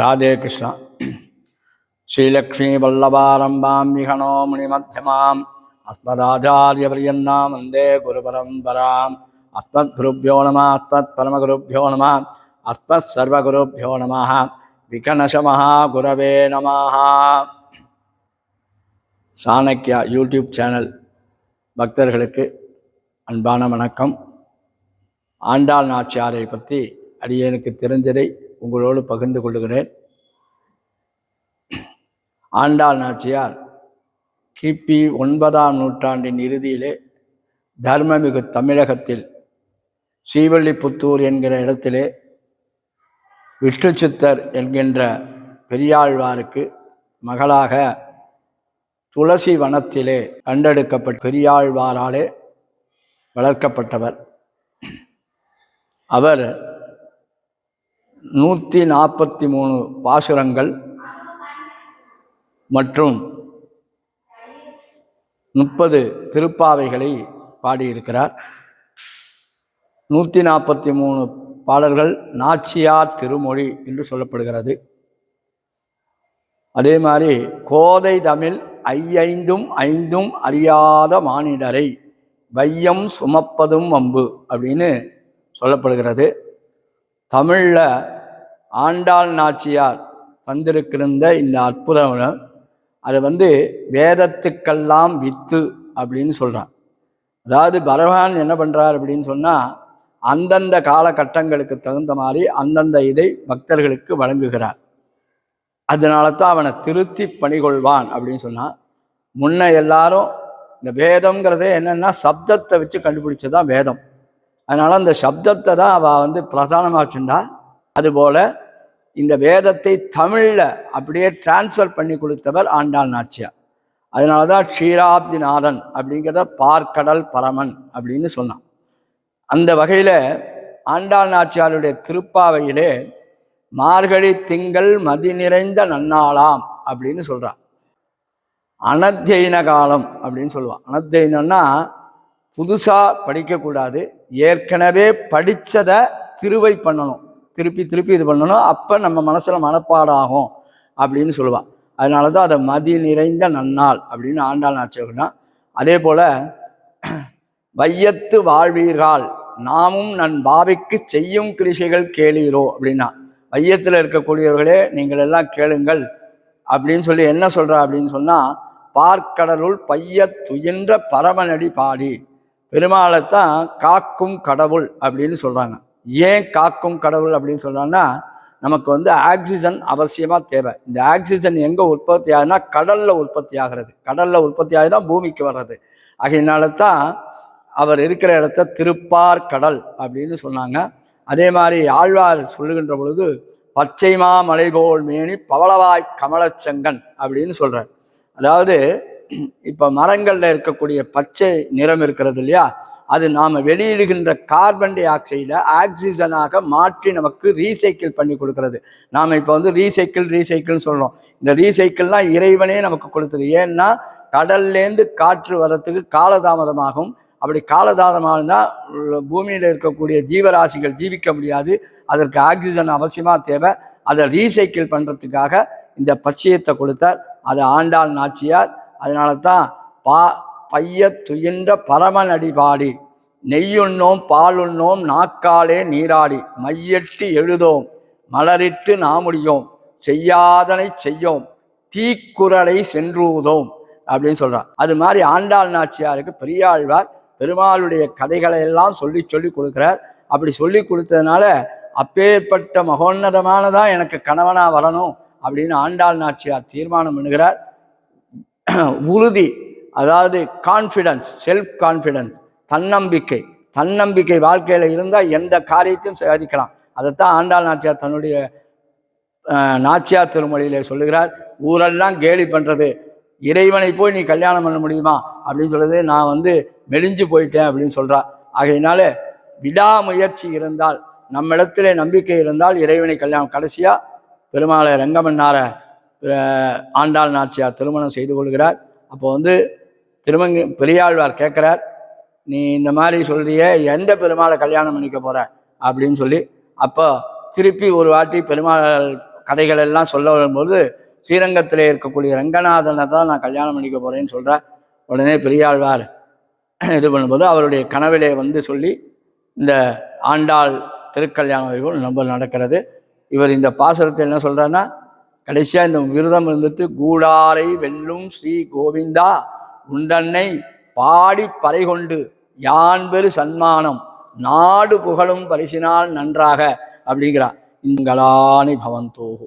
ராதே கிருஷ்ணா. ஸ்ரீலக்ஷ்மி வல்லபாரம்பாம் விகனோ முனிமத்தியமாம் அஸ்மதாச்சாரியபரியன்னாம் வந்தே குரு பரம்பராம் அஸ்மத் குருப்பியோ நம அஸ்மத் பரமகுருப்பியோ நம அஸ்மத் சர்வகுருப்பியோ நம. விகனசமஹா குரவே நமஹ. சாணக்கியா யூடியூப் சேனல் பக்தர்களுக்கு அன்பான வணக்கம். ஆண்டாள் நாச்சியாரை பற்றி அடியனுக்கு தெரிந்ததை உங்களோடு பகிர்ந்து கொள்கிறேன் ஆண்டாள் நாச்சியார் கிபி ஒன்பதாம் நூற்றாண்டின் இறுதியிலே தர்மமிகு தமிழகத்தில் ஸ்ரீவல்லிபுத்தூர் என்கிற இடத்திலே விற்றுச்சித்தர் என்கின்ற பெரியாழ்வாருக்கு மகளாக துளசி வனத்திலே கண்டெடுக்கப்பட்ட பெரியாழ்வாராலே வளர்க்கப்பட்டவர். அவர் நூற்றி நாற்பத்தி மூணு பாசுரங்கள் மற்றும் முப்பது திருப்பாவைகளை பாடியிருக்கிறார். நூற்றி நாற்பத்தி மூணு பாடல்கள் நாச்சியார் திருமொழி என்று சொல்லப்படுகிறது. அதே மாதிரி கோதை தமிழ் ஐயைந்தும் ஐந்தும் அறியாத மானிடரை வையம் சுமப்பதும் வம்பு அப்படின்னு சொல்லப்படுகிறது. தமிழில் ஆண்டாள் நாச்சியார் தந்திருக்கிருந்த இந்த அற்புதம் அது வந்து வேதத்துக்கெல்லாம் வித்து அப்படின்னு சொல்கிறான் அதாவது பகவான் என்ன பண்ணுறார் அப்படின்னு சொன்னால் அந்தந்த காலகட்டங்களுக்கு தகுந்த மாதிரி அந்தந்த இதை பக்தர்களுக்கு வழங்குகிறார். அதனால தான் அவனை திருத்தி பணிகொள்வான் அப்படின்னு சொன்னான் முன்ன எல்லாரும் இந்த வேதம்ங்கிறதே என்னென்னா சப்தத்தை வச்சு கண்டுபிடிச்சதான் வேதம். அதனால் அந்த சப்தத்தை தான் அவள் வந்து பிரதானமாச்சுண்டா அதுபோல் இந்த வேதத்தை தமிழில் அப்படியே டிரான்ஸ்ஃபர் பண்ணி கொடுத்தவர் ஆண்டாள் நாச்சியார். அதனால தான் க்ஷீராப்திநாதன் அப்படிங்கிறத பார்க்கடல் பரமன் அப்படின்னு சொன்னான். அந்த வகையில் ஆண்டாள் நாச்சியாருடைய திருப்பாவையிலே மார்கழி திங்கள் மதி நிறைந்த நன்னாளாம் அப்படின்னு சொல்கிறான் அனத்தியன காலம் அப்படின்னு சொல்லுவான். அனத்தியனம்னா புதுசாக படிக்கக்கூடாது. ஏற்கனவே படித்ததை திருவை பண்ணணும். திருப்பி திருப்பி இது பண்ணணும். அப்போ நம்ம மனசில் மனப்பாடாகும் அப்படின்னு சொல்லுவான். அதனால தான் அதை மதி நிறைந்த நன்னாள் அப்படின்னு ஆண்டாள் நாச்சியர்னா அதே போல் வையத்து வாழ்வீர்கள். நாமும் நன் பாவிக்கு செய்யும் கிருஷிகள் கேளீரோ அப்படின்னா வையத்தில் இருக்கக்கூடியவர்களே நீங்கள் எல்லாம் கேளுங்கள் அப்படின்னு சொல்லி என்ன சொல்கிறா அப்படின்னு சொன்னால் பார்க்கடலுள் பைய துயின்ற பரமநடி பாடி. பெருமாளைத்தான் காக்கும் கடவுள் அப்படின்னு சொல்கிறாங்க ஏன் காக்கும் கடவுள் அப்படின்னு சொல்கிறாங்கன்னா நமக்கு வந்து ஆக்சிஜன் அவசியமாக தேவை. இந்த ஆக்சிஜன் எங்கே உற்பத்தி ஆகுதுன்னா கடலில் உற்பத்தி ஆகிறது. கடலில் உற்பத்தி ஆகி தான் பூமிக்கு வர்றது. ஆகையினால தான் அவர் இருக்கிற இடத்த திருப்பார் கடல் அப்படின்னு சொன்னாங்க. அதே மாதிரி ஆழ்வார் சொல்லுகின்ற பொழுது பச்சைமா மலைபோல் மேனி பவளவாய் கமலச்சங்கன் அப்படின்னு சொல்கிறார் அதாவது இப்போ மரங்களில் இருக்கக்கூடிய பச்சை நிறம் இருக்கிறது இல்லையா? அது நாம் வெளியிடுகின்ற கார்பன் டை ஆக்சைடை ஆக்சிஜனாக மாற்றி நமக்கு ரீசைக்கிள் பண்ணி கொடுக்கறது. நாம் இப்போ வந்து ரீசைக்கிள் ரீசைக்கிள்னு சொல்கிறோம் இந்த ரீசைக்கிள்லாம் இறைவனே நமக்கு கொடுத்தது. ஏன்னா கடல்லேருந்து காற்று வர்றதுக்கு காலதாமதமாகும். அப்படி காலதாமதமாகனா பூமியில் இருக்கக்கூடிய ஜீவராசிகள் ஜீவிக்க முடியாது. அதற்கு ஆக்சிஜன் அவசியமாக தேவை. அதை ரீசைக்கிள் பண்ணுறதுக்காக இந்த பச்சையத்தை கொடுத்தார். அது ஆண்டாள் நாச்சியார். அதனால தான் பா பைய துயின்ற பரமன் அடிபாடி நெய்யுண்ணோம் பாலுண்ணோம் நாக்காலே நீராடி மையட்டு எழுதோம் மலரிட்டு நாமுடியோம் செய்யாதனை செய்யோம் தீக்குறளை சென்றூதோம் அப்படின்னு சொல்கிறான் அது மாதிரி ஆண்டாள் நாச்சியாருக்கு பெரியாழ்வார் பெருமாளுடைய கதைகளை எல்லாம் சொல்லி சொல்லி கொடுக்குறார். அப்படி சொல்லி கொடுத்ததுனால அப்பேற்பட்ட மகோன்னதமானதான் எனக்கு கணவனாக வரணும் அப்படின்னு ஆண்டாள் நாச்சியார் தீர்மானம் பண்ணுகிறார். உறுதி அதாவது கான்ஃபிடன்ஸ் செல்ஃப் கான்ஃபிடன்ஸ் தன்னம்பிக்கை. தன்னம்பிக்கை வாழ்க்கையில் இருந்தால் எந்த காரியத்தையும் சாதிக்கலாம். அதைத்தான் ஆண்டாள் நாச்சியார் தன்னுடைய நாச்சியார் திருமொழியிலே சொல்லுகிறார். ஊரெல்லாம் கேலி பண்ணுறது இறைவனை போய் நீ கல்யாணம் பண்ண முடியுமா? அப்படின்னு சொல்கிறது நான் வந்து மெலிஞ்சு போயிட்டேன் அப்படின்னு சொல்கிறா ஆகையினால விடாமுயற்சி இருந்தால் நம்மிடத்துல நம்பிக்கை இருந்தால் இறைவனை கல்யாணம். கடைசியாக பெருமாளை ரங்கமன்னாரை ஆண்டாள் நாச்சியார் திருமணம் செய்து கொள்கிறார். அப்போ வந்து திருமங்க பெரியாழ்வார் கேட்குறார் நீ இந்த மாதிரி சொல்றிய எந்த பெருமாளை கல்யாணம் பண்ணிக்க போகிற அப்படின்னு சொல்லி அப்போ திருப்பி ஒரு வாட்டி பெருமாள் கதைகள் எல்லாம் சொல்ல வரும்போது ஸ்ரீரங்கத்தில் இருக்கக்கூடிய ரங்கநாதனை தான் நான் கல்யாணம் பண்ணிக்க போகிறேன்னு சொல்கிறார் உடனே பெரியாழ்வார் இது பண்ணும்போது அவருடைய கனவிலே வந்து சொல்லி இந்த ஆண்டாள் திருக்கல்யாண வைபவம் நம்ம நடக்கிறது. இவர் இந்த பாசுரத்தை என்ன சொல்கிறாருன்னா கடைசியாக இந்த விரதம் இருந்துட்டு கூடாரை வெல்லும் ஸ்ரீ கோவிந்தா உண்டன்னை பாடி பறை கொண்டு யான் பெரு சன்மானம் நாடு புகழும் பரிசினால் நன்றாக அப்படிங்கிறார் இங்களானி பவந்தோகு.